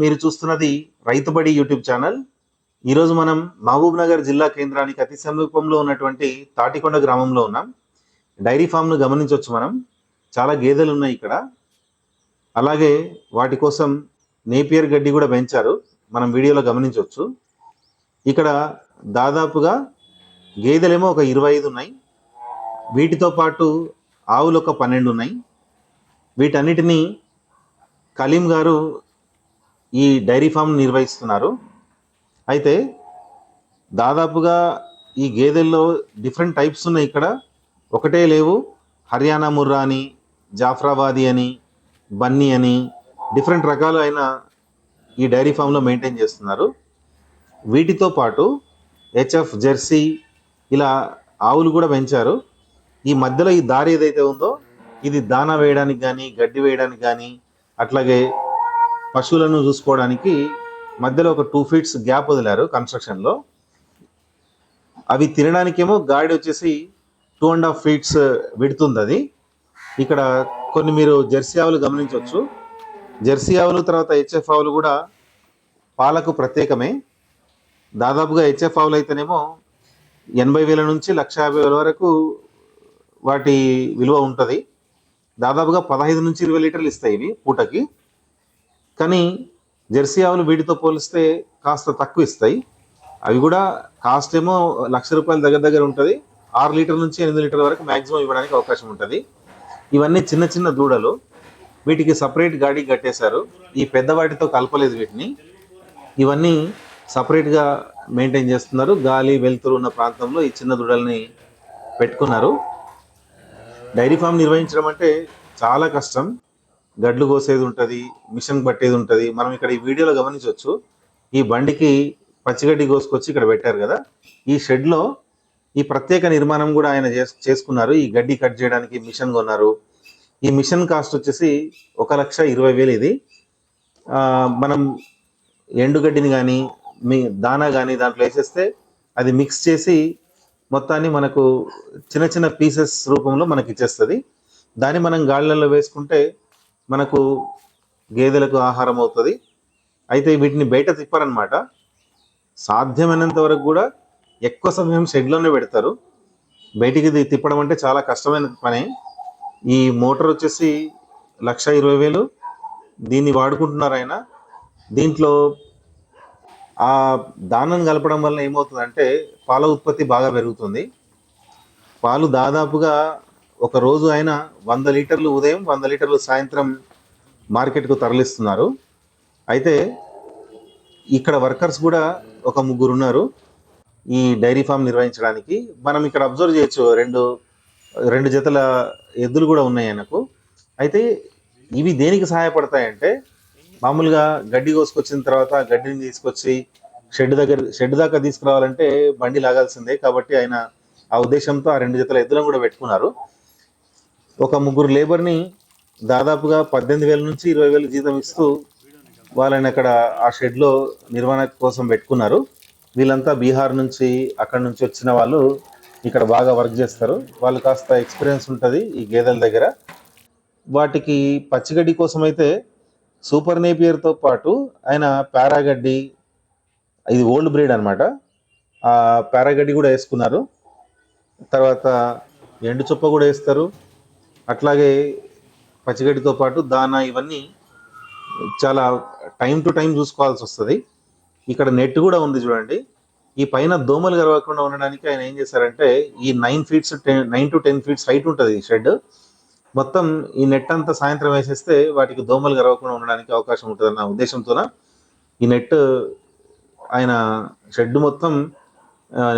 మీరు చూస్తున్నది Rythu Badi YouTube channel. ఈరోజు మనం మహబూబ్ నగర్ జిల్లా కేంద్రానికి అతి సమీపంలో ఉన్నటువంటి తాటికొండ గ్రామంలో ఉన్నాం. డైరీ ఫామ్ను గమనించవచ్చు మనం. చాలా గేదెలు ఉన్నాయి ఇక్కడ. అలాగే వాటి కోసం నేపియర్ గడ్డి కూడా పెంచారు. మనం వీడియోలో గమనించవచ్చు. ఇక్కడ దాదాపుగా గేదెలేమో ఒక ఇరవై ఐదు ఉన్నాయి. వీటితో పాటు ఆవులు ఒక పన్నెండు ఉన్నాయి. వీటన్నిటినీ కలీం గారు ఈ డైరీ ఫామ్ నిర్వహిస్తున్నారు. అయితే దాదాపుగా ఈ గేదెల్లో డిఫరెంట్ టైప్స్ ఉన్నాయి ఇక్కడ. ఒకటే లేవు. హర్యానా ముర్రా అని జాఫ్రాబాదీ అని బన్నీ అని డిఫరెంట్ రకాలు అయిన ఈ డైరీ ఫామ్లో మెయింటైన్ చేస్తున్నారు. వీటితో పాటు హెచ్ఎఫ్ జెర్సీ ఇలా ఆవులు కూడా పెంచారు. ఈ మధ్యలో ఈ దారి ఏదైతే ఉందో ఇది దానా వేయడానికి కానీ గడ్డి వేయడానికి కానీ అట్లాగే పశువులను చూసుకోవడానికి మధ్యలో ఒక టూ ఫీట్స్ గ్యాప్ వదిలారు కన్స్ట్రక్షన్లో అవి తినడానికేమో గాడి వచ్చేసి టూ అండ్ హాఫ్ ఫీట్స్ విడుతుంది అది ఇక్కడ కొన్ని మీరు జెర్సీ ఆవులు గమనించవచ్చు. జెర్సీ ఆవులు తర్వాత హెచ్ఎఫ్ ఆవులు కూడా పాలకు ప్రత్యేకమే. దాదాపుగా హెచ్ఎఫ్ ఆవులు అయితేనేమో ఎనభై వేల నుంచి లక్ష యాభై వేల వరకు వాటి విలువ ఉంటుంది. దాదాపుగా పదహైదు నుంచి ఇరవై లీటర్లు ఇస్తాయి ఇవి పూటకి. కానీ జెర్సీ ఆవులు వీటితో పోలిస్తే కాస్త తక్కువ ఇస్తాయి. అవి కూడా కాస్ట్ ఏమో లక్ష రూపాయల దగ్గర దగ్గర ఉంటుంది. ఆరు లీటర్ నుంచి ఎనిమిది లీటర్ల వరకు మ్యాక్సిమం ఇవ్వడానికి అవకాశం ఉంటుంది. ఇవన్నీ చిన్న చిన్న దూడలు. వీటికి సపరేట్ గాడి కట్టేశారు. ఈ పెద్ద వాటితో కలపలేదు వీటిని. ఇవన్నీ సపరేట్గా మెయింటైన్ చేస్తున్నారు. గాలి వెలుతురు ఉన్న ప్రాంతంలో ఈ చిన్న దూడల్ని పెట్టుకున్నారు. డైరీ ఫామ్ నిర్వహించడం అంటే చాలా కష్టం. గడ్లు కోసేది ఉంటుంది మిషన్ పట్టేది ఉంటుంది. మనం ఇక్కడ ఈ వీడియోలో గమనించవచ్చు ఈ బండికి పచ్చిగడ్డి కోసుకొచ్చి ఇక్కడ పెట్టారు కదా. ఈ షెడ్లో ఈ ప్రత్యేక నిర్మాణం కూడా ఆయన చేసుకున్నారు. ఈ గడ్డి కట్ చేయడానికి మిషన్ కొన్నారు. ఈ మిషన్ కాస్ట్ వచ్చేసి ఒక లక్ష ఇరవై వేలు ఇది. మనం ఎండుగడ్డిని కానీ మీ దానా కానీ దాంట్లో వేసేస్తే అది మిక్స్ చేసి మొత్తాన్ని మనకు చిన్న చిన్న పీసెస్ రూపంలో మనకి ఇచ్చేస్తుంది దాన్ని మనం గాళ్ళల్లో వేసుకుంటే మనకు గేదెలకు ఆహారం అవుతుంది. అయితే వీటిని బయట తిప్పారనమాట సాధ్యమైనంత వరకు కూడా ఎక్కువ సమయం షెడ్లోనే పెడతారు. బయటికి తిప్పడం అంటే చాలా కష్టమైన పని. ఈ మోటార్ వచ్చేసి లక్ష ఇరవై వేలు. దీన్ని వాడుకుంటున్నారు ఆయన. దీంట్లో ఆ దానం కలపడం వల్ల ఏమవుతుందంటే పాల ఉత్పత్తి బాగా పెరుగుతుంది. పాలు దాదాపుగా ఒక రోజు ఆయన వంద లీటర్లు ఉదయం వంద లీటర్లు సాయంత్రం మార్కెట్కు తరలిస్తున్నారు. అయితే ఇక్కడ వర్కర్స్ కూడా ఒక ముగ్గురు ఉన్నారు ఈ డైరీ ఫామ్ నిర్వహించడానికి. మనం ఇక్కడ అబ్జర్వ్ చేయొచ్చు రెండు రెండు జతల ఎద్దులు కూడా ఉన్నాయి ఆయనకు. అయితే ఇవి దేనికి సహాయపడతాయంటే మామూలుగా గడ్డి కోసుకొచ్చిన తర్వాత గడ్డిని తీసుకొచ్చి షెడ్ దగ్గర షెడ్ దాకా తీసుకురావాలంటే బండి లాగాల్సిందే కాబట్టి ఆయన ఆ ఉద్దేశంతో ఆ రెండు జతల ఎద్దులను కూడా పెట్టుకున్నారు. ఒక ముగ్గురు లేబర్ని దాదాపుగా పద్దెనిమిది వేల నుంచి ఇరవై వేలు జీతం ఇస్తూ వాళ్ళని అక్కడ ఆ షెడ్లో నిర్వహణ కోసం పెట్టుకున్నారు. వీళ్ళంతా బీహార్ నుంచి అక్కడ నుంచి వచ్చిన వాళ్ళు ఇక్కడ బాగా వర్క్ చేస్తారు. వాళ్ళు కాస్త ఎక్స్పీరియన్స్ ఉంటుంది ఈ గేదెల దగ్గర. వాటికి పచ్చిగడ్డి కోసం అయితే సూపర్ నేపియర్తో పాటు ఆయన పారాగడ్డి ఇది ఓల్డ్ బ్రీడ్ అనమాట ఆ పారాగడ్డి కూడా వేసుకున్నారు. తర్వాత ఎండు చుప్ప కూడా వేస్తారు. అట్లాగే పచ్చిగడ్డితో పాటు దానా ఇవన్నీ చాలా టైం టు టైం చూసుకోవాల్సి వస్తుంది. ఇక్కడ నెట్ కూడా ఉంది చూడండి. ఈ పైన దోమలు గరవకుండా ఉండడానికి ఆయన ఏం చేశారంటే ఈ nine feets ten nine to ten feets height ఉంటుంది ఈ షెడ్. మొత్తం ఈ నెట్ అంతా సాయంత్రం వేసేస్తే వాటికి దోమలు గరవకుండా ఉండడానికి అవకాశం ఉంటుంది అన్న ఉద్దేశంతోన ఈ నెట్ ఆయన షెడ్ మొత్తం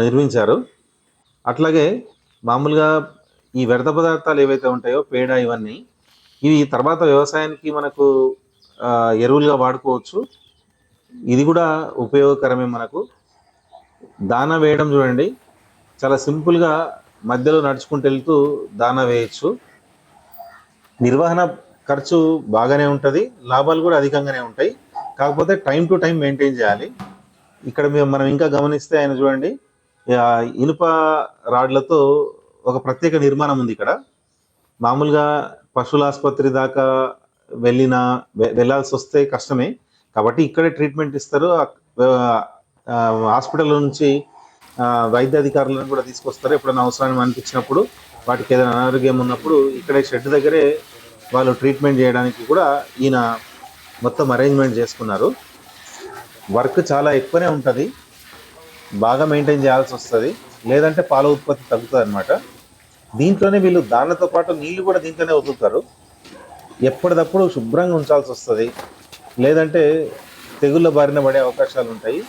నిర్మించారు. అట్లాగే మామూలుగా ఈ వ్యర్థ పదార్థాలు ఏవైతే ఉంటాయో పేడ ఇవన్నీ ఇవి తర్వాత వ్యవసాయానికి మనకు ఎరువులుగా వాడుకోవచ్చు. ఇది కూడా ఉపయోగకరమే మనకు. దానా వేయడం చూడండి. చాలా సింపుల్గా మధ్యలో నడుచుకుంటూ వెళ్తూ దానా వేయచ్చు. నిర్వహణ ఖర్చు బాగానే ఉంటుంది. లాభాలు కూడా అధికంగానే ఉంటాయి. కాకపోతే టైం టు టైం మెయింటైన్ చేయాలి. ఇక్కడ మేము మనం ఇంకా గమనిస్తే ఆయన చూడండి ఇనుప రాడ్లతో ఒక ప్రత్యేక నిర్మాణం ఉంది ఇక్కడ. మామూలుగా పశువుల ఆసుపత్రి దాకా వెళ్ళిన వె- వెళ్ళాల్సి వస్తే కష్టమే. కాబట్టి ఇక్కడే ట్రీట్మెంట్ ఇస్తారు. హాస్పిటల్ నుంచి వైద్య అధికారులను కూడా తీసుకొస్తారు. ఎప్పుడైనా అవసరాన్ని అనిపించినప్పుడు వాటికి ఏదైనా అనారోగ్యం ఉన్నప్పుడు ఇక్కడే షెడ్ దగ్గరే వాళ్ళు ట్రీట్మెంట్ చేయడానికి కూడా ఈయన మొత్తం అరేంజ్మెంట్ చేసుకున్నారు. వర్క్ చాలా ఎక్కువనే ఉంటుంది. బాగా మెయింటైన్ చేయాల్సి వస్తుంది. లేదంటే పాల ఉత్పత్తి తగ్గుతుంది అనమాట దీంట్లోనే వీళ్ళు దానితో పాటు నీళ్ళు కూడా దీంట్లోనే వదులుతారు. ఎప్పటికప్పుడు శుభ్రంగా ఉంచాల్సి వస్తుంది. లేదంటే తెగుళ్ళ బారిన పడే అవకాశాలు ఉంటాయి.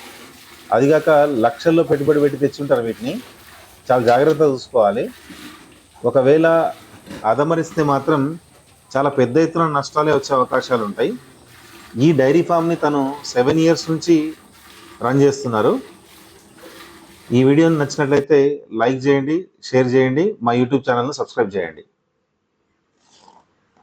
అదిగాక లక్షల్లో పెట్టుబడి పెట్టి తెచ్చుంటారు వీటిని. చాలా జాగ్రత్తగా చూసుకోవాలి. ఒకవేళ అదమరిస్తే మాత్రం చాలా పెద్ద ఎత్తున నష్టాలే వచ్చే అవకాశాలు ఉంటాయి. ఈ డైరీ ఫామ్ని తను సెవెన్ ఇయర్స్ నుంచి రన్ చేస్తున్నారు. ఈ వీడియోని నచ్చినట్లయితే లైక్ చేయండి షేర్ చేయండి మా యూట్యూబ్ ఛానల్ను సబ్స్క్రైబ్ చేయండి.